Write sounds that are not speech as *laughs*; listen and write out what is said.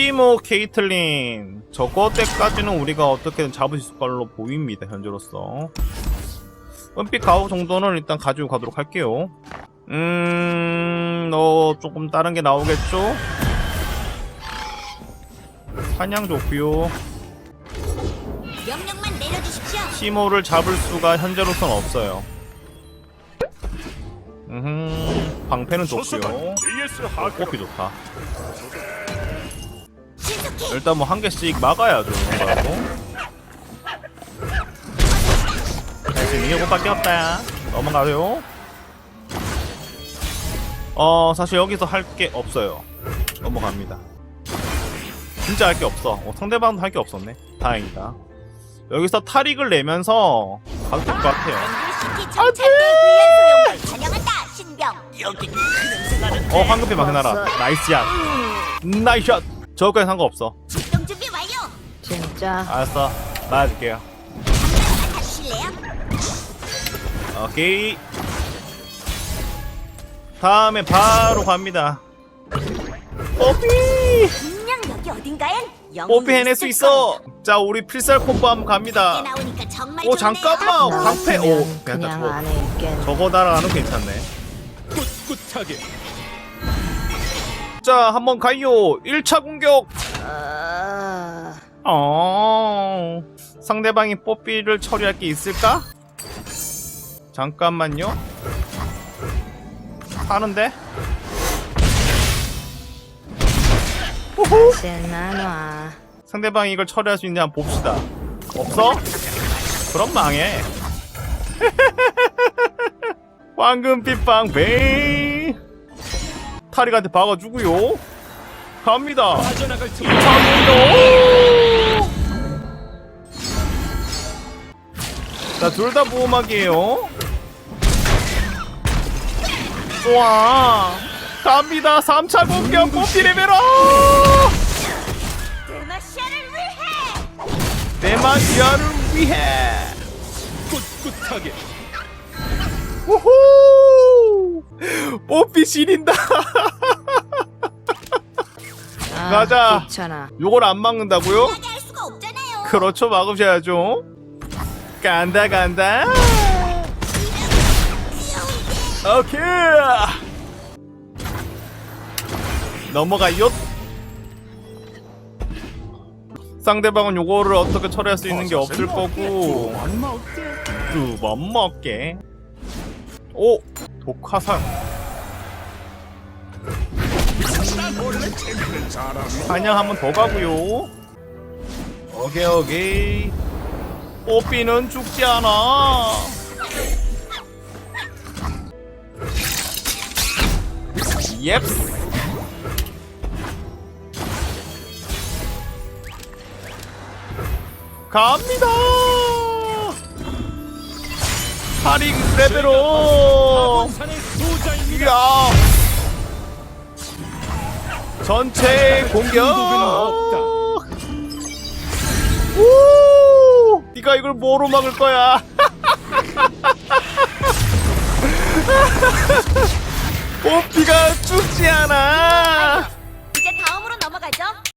티모 케이틀린. 저거 때까지는 우리가 어떻게든 잡을 수 있을 걸로 보입니다 현재로서. 은빛 가오 정도는 일단 가지고 가도록 할게요. 음... 어... 조금 다른 게 나오겠죠? 사냥 좋고요. 티모를 잡을 수가 현재로선 없어요. 음... 방패는 좋고요. 하크 뽑기 좋다 일단 뭐 한 개씩 막아야죠 이런 거라고 지금 이거밖에 없다. 넘어가요. 어 사실 여기서 할 게 없어요. 넘어갑니다. 진짜 할 게 없어. 어, 상대방도 할 게 없었네. 다행이다. 여기서 탈익을 내면서 가도 될 것 같아요. 신병. 어 황금빛 막나라. 나이스 샷. 나이스 샷 저거까지 상관없어 출동 준비 완료. 진짜 알았어 맞아줄게요 하실래요? 오케이. 다음에 바로 갑니다. 뽀삐! 분명 여기 어딘가엔 영웅이 뽀삐 해낼 수 있을. 있어! 자, 우리 필살 콤보 한번 갑니다. 나오니까 정말 오, 좋네요. 잠깐만! 나 방패, 오, 같으면 그냥 저거. 안에 있겠네. 저거 달아나는 괜찮네. 꿋꿋하게 자, 한번 가요! 1차 공격! 아, 어, 상대방이 뽀삐를 처리할 게 있을까? 잠깐만요. 하는데? 나눠. 상대방이 이걸 처리할 수 있는지 한번 봅시다. 없어? 그럼 망해. *laughs* 황금빛 빵뱅! 타릭한테 박아주고요. 갑니다. 빠져나갈 틈 장로! 자, 둘 다 보호막이에요. 와, 갑니다. 3차 공격 뽑기 레벨업! 드마시아를 위해. 꿋꿋하게 우후! 뽀삐 지린다. *laughs* 아, 가자. 귀찮아. 요걸 안 막는다고요? 할 수가 없잖아요. 그렇죠, 막으셔야죠. 간다, 간다. 오케이. 넘어가요. 상대방은 요거를 어떻게 처리할 수 있는 게 없을 거고 두번 먹게. 오, 독화살. 사냥 한번 더 가고요. 오케이 오케이. 뽀삐는 죽지 않아. 옙. 갑니다. 할인 레벨로. 전체 공격. 우! 네가 이걸 뭐로 막을 거야? *laughs* 뽀삐가 죽지 않아.